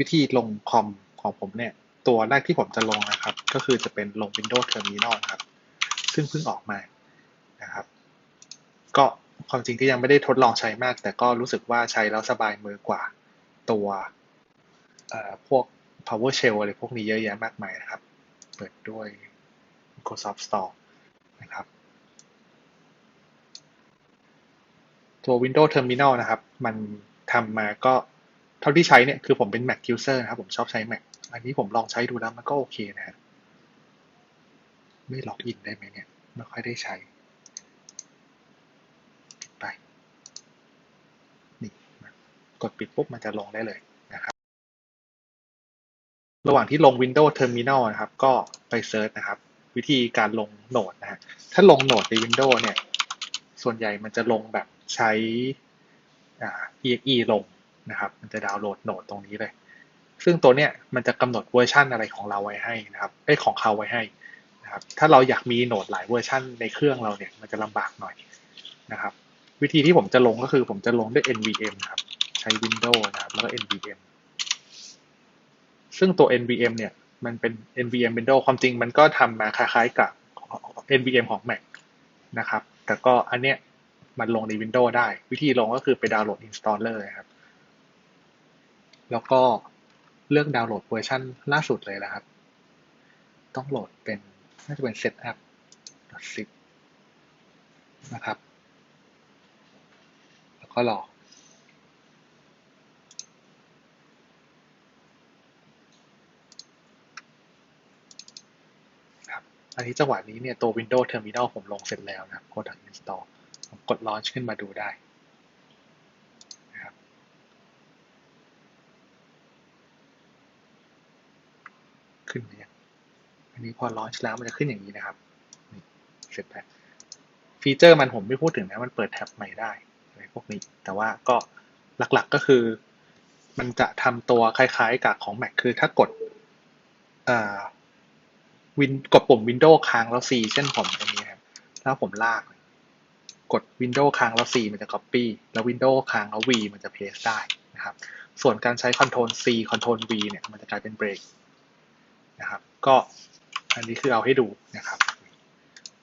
วิธีลงคอมของผมเนี่ย ตัวแรกที่ผมจะลงนะครับ ก็คือจะเป็นลง Windows Terminal นะครับ ซึ่งเพิ่งออกมานะครับ ก็ความจริงที่ยังไม่ได้ทดลองใช้มาก แต่ก็รู้สึกว่าใช้แล้วสบายมือกว่าตัวพวก PowerShell อะไรพวกนี้เยอะแยะมากมายนะครับ เปิดด้วย Microsoft Store นะครับ ตัว Windows Terminal นะครับ มันทำมาก็ เท่าที่ใช้เนี่ยคือผมเป็น Mac user นะครับ ผมชอบใช้ Mac อันนี้ผมลองใช้ดูแล้วมันก็โอเคนะฮะไม่ล็อกอินได้ไหมเนี่ย ไม่ค่อยได้ใช้ปิดไป นี่กดปิดปุ๊บมันจะลงได้เลยนะครับ ระหว่างที่ลง Windows Terminal นะครับ ก็ไปเซิร์ชนะครับ วิธีการลงโหนดนะฮะถ้าลงโหนดใน Windows เนี่ย ส่วนใหญ่มันจะลงแบบใช้ exe ลง นะครับ มันจะดาวน์โหลดโหนดตรงนี้เลย ซึ่งตัวเนี้ยมันจะกำหนดเวอร์ชันอะไรของเราไว้ให้นะครับไอของเขาไว้ให้นะครับ ถ้าเราอยากมีโหนดหลายเวอร์ชันในเครื่องเราเนี่ยมันจะลำบากหน่อยนะครับ วิธีที่ผมจะลงก็คือผมจะลงด้วย nvm นะครับใช้ Windows นะครับแล้วก็ nvm ซึ่งตัว nvm เนี่ยมันเป็น nvm Windows ความจริงมันก็ทำมาคล้ายๆกับ nvm ของ Mac นะครับ แต่ก็อันเนี้ยมันลงใน Windows ได้ วิธีลงก็คือไปดาวน์โหลด installer นะครับ แล้วก็เลือกดาวน์โหลดเวอร์ชันล่าสุดเลยนะครับ ต้องโหลดเป็นน่าจะเป็น setup zip นะครับ แล้วก็รอครับอันนี้จังหวะนี้เนี่ยตัว Windows Terminal ผมลงเสร็จแล้วนะครับกด install ผมกด launch ขึ้นมาดูได้นะครับ ขึ้นมายังอันนี้พอ launch แล้วมันจะขึ้นอย่างนี้นะครับนี่เสร็จแล้วฟีเจอร์มันผมไม่พูดถึงนะมันเปิดแท็บใหม่ได้อะไรพวกนี้ แต่ว่าก็หลักๆก็คือ มันจะทำตัวคล้ายๆกับของ Mac คือถ้ากดวินกดปุ่ม Windows ค้างแล้ว C เช่นผมอันนี้ครับแล้วผมลาก กด Windows ค้างแล้ว C มันจะ Copy แล้ว Windows ค้างแล้ว V มันจะ Paste ได้นะครับ ส่วนการใช้ Ctrl C Ctrl V เนี่ย มันจะกลายเป็น Break นะครับ ก็อันนี้คือเอาให้ดูนะครับ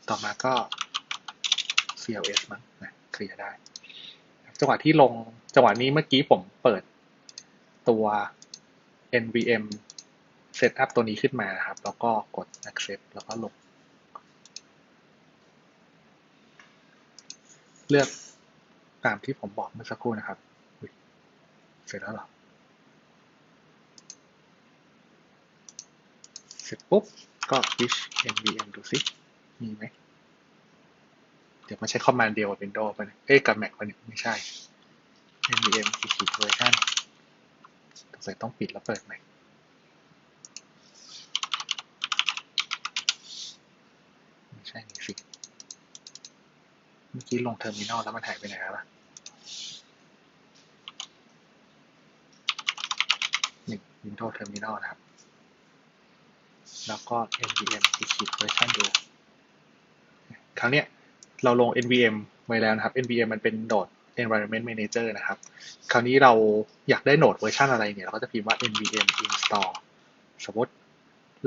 ต่อมาก็ CLS มั้งนะเคลียร์ได้จังหวะที่ลงจังหวะนี้เมื่อกี้ผมเปิดตัว NVM setup ตัวนี้ขึ้นมานะครับ แล้วก็กด accept แล้วก็ลง เลือกตามที่ผมบอกเมื่อสักครู่นะครับ เสร็จแล้วหรอ เสร็จปุ๊บก็ wish nvm ดูสิมีไหมเดี๋ยวมาใช้คอมมานด์เดียวกับ Windows ไปะเนี่ยเอ้ยกับ Mac ไปะเนี่ยไม่ใช่ nvm ขีดขีดเวอร์ชันสงสัยต้องปิดแล้วเปิดใหม่ไม่ใช่นี่สิเมื่อกี้ลงเทอร์มินอลแล้วมันหายไปไหนแล้วล่ะนี่ Windows Terminal นะครับ แล้วก็ nvm ขีดขีดเวอร์ชันดู ครั้งเนี้ยเราลง nvm ไว้แล้วนะครับ nvm มันเป็นโหนด environment manager นะครับ คราวนี้เราอยากได้โหนดเวอร์ชันอะไรเนี่ย เราก็จะพิมพ์ว่า nvm install สมมติ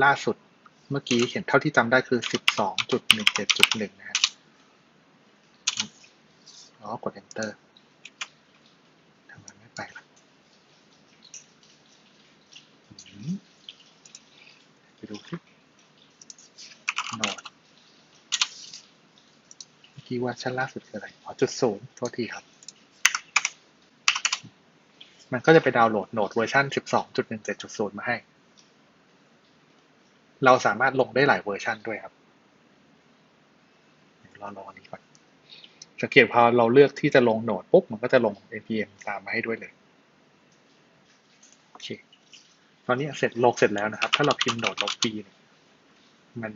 ล่าสุดเมื่อกี้เห็นเท่าที่จำได้คือ 12.17.1 นะครับแล้วกด enter ทำไมไม่ไปล่ะอืมไปดูคลิปโหนด เมื่อ กี้ว่าชั้นล่าสุดคืออะไรอ๋อจุดศูนย์โทษทีครับ มันก็จะไปดาวน์โหลดโหนดเวอร์ชัน12.17.0 มาให้ เราสามารถลงได้หลายเวอร์ชันด้วยครับเรอรออันนี้ก่อนสังเกตพอเราเลือกที่จะลงโหนดปุ๊บมันก็จะลง npm ตามมาให้ด้วยเลยโอเคตอนนี้เสร็จลงเสร็จแล้วนะครับ ถ้าเราพิมพ์โหนดลบ v เนี่ยมัน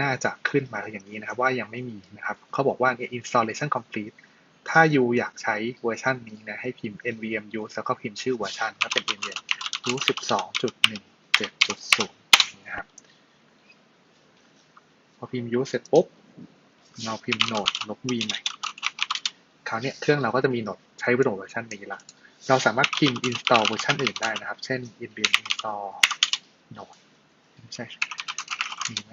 น่าจะขึ้นมาอย่างนี้นะครับ ว่ายังไม่มีนะครับเขาบอกว่าเนี่ย installation complete ถ้า you อยากใช้เวอร์ชันนี้นะ ให้พิมพ์ nvm use แล้วก็พิมพ์ชื่อเวอร์ชันก็เป็น nvm use 12.17.0นะครับพอพิมพ์ use เสร็จปุ๊บเราพิมพ์โหนดลบ v ใหม่คราวนี้เครื่องเราก็จะมีโหนดใช้เวอร์ชันนี้ละเราสามารถพิมพ์ install เวอร์ชันอื่นได้นะครับ เช่น npm install node ใช่มีไหม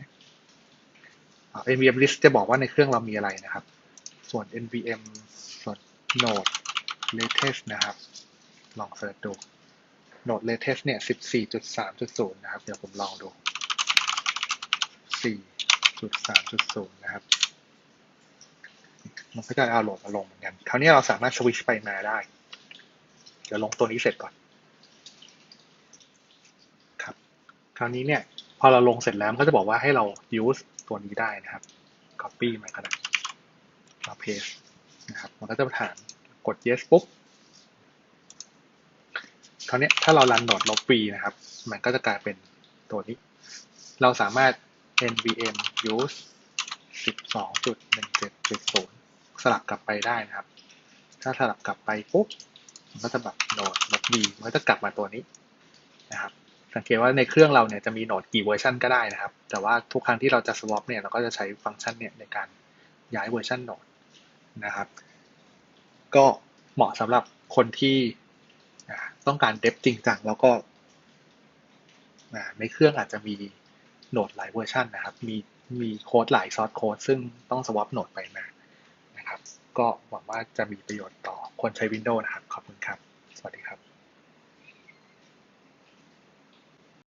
npm list จะบอกว่าในเครื่องเรามีอะไรนะครับ ส่วน npm ส่วน node latest นะครับ ลองเสิร์ชดู node latest เนี่ย 14.3.0 นะครับ เดี๋ยวผมลองดู 4.3.0 นะครับ มันก็จะเอาโหลดมาลงเหมือนกัน คราวนี้เราสามารถสวิชไปมาได้ เดี๋ยวลงตัวนี้เสร็จก่อน ครับ คราวนี้เนี่ย พอเราลงเสร็จแล้วมันก็จะบอกว่าให้เรา use ตัวนี้ได้นะครับ copy มาก็ได้มา paste นะครับ มันก็จะถามกด yes ปุ๊บคราวนี้ถ้าเรารันโหลดลบ v นะครับ มันก็จะกลายเป็นตัวนี้ เราสามารถ nvm use 12.17.0 สลับกลับไปได้นะครับ ถ้าสลับกลับไปปุ๊บ มันก็จะแบบโหลดลบ v มันก็จะกลับมาตัวนี้นะครับ สังเกตว่าในเครื่องเราเนี่ยจะมีโหนดกี่เวอร์ชันก็ได้นะครับ แต่ว่าทุกครั้งที่เราจะ swap เนี่ยเราก็จะใช้ฟังก์ชันเนี่ยในการย้ายเวอร์ชันโหนดนะครับ ก็เหมาะสำหรับคนที่ต้องการเดฟจริงจังแล้วก็ในเครื่องอาจจะมีโหนดหลายเวอร์ชันนะครับ มีมีโค้ดหลายซอสโค้ดซึ่งต้อง swap โหนดไปมานะครับ ก็หวังว่าจะมีประโยชน์ต่อคนใช้ Windows นะครับ ขอบคุณครับ สวัสดีครับ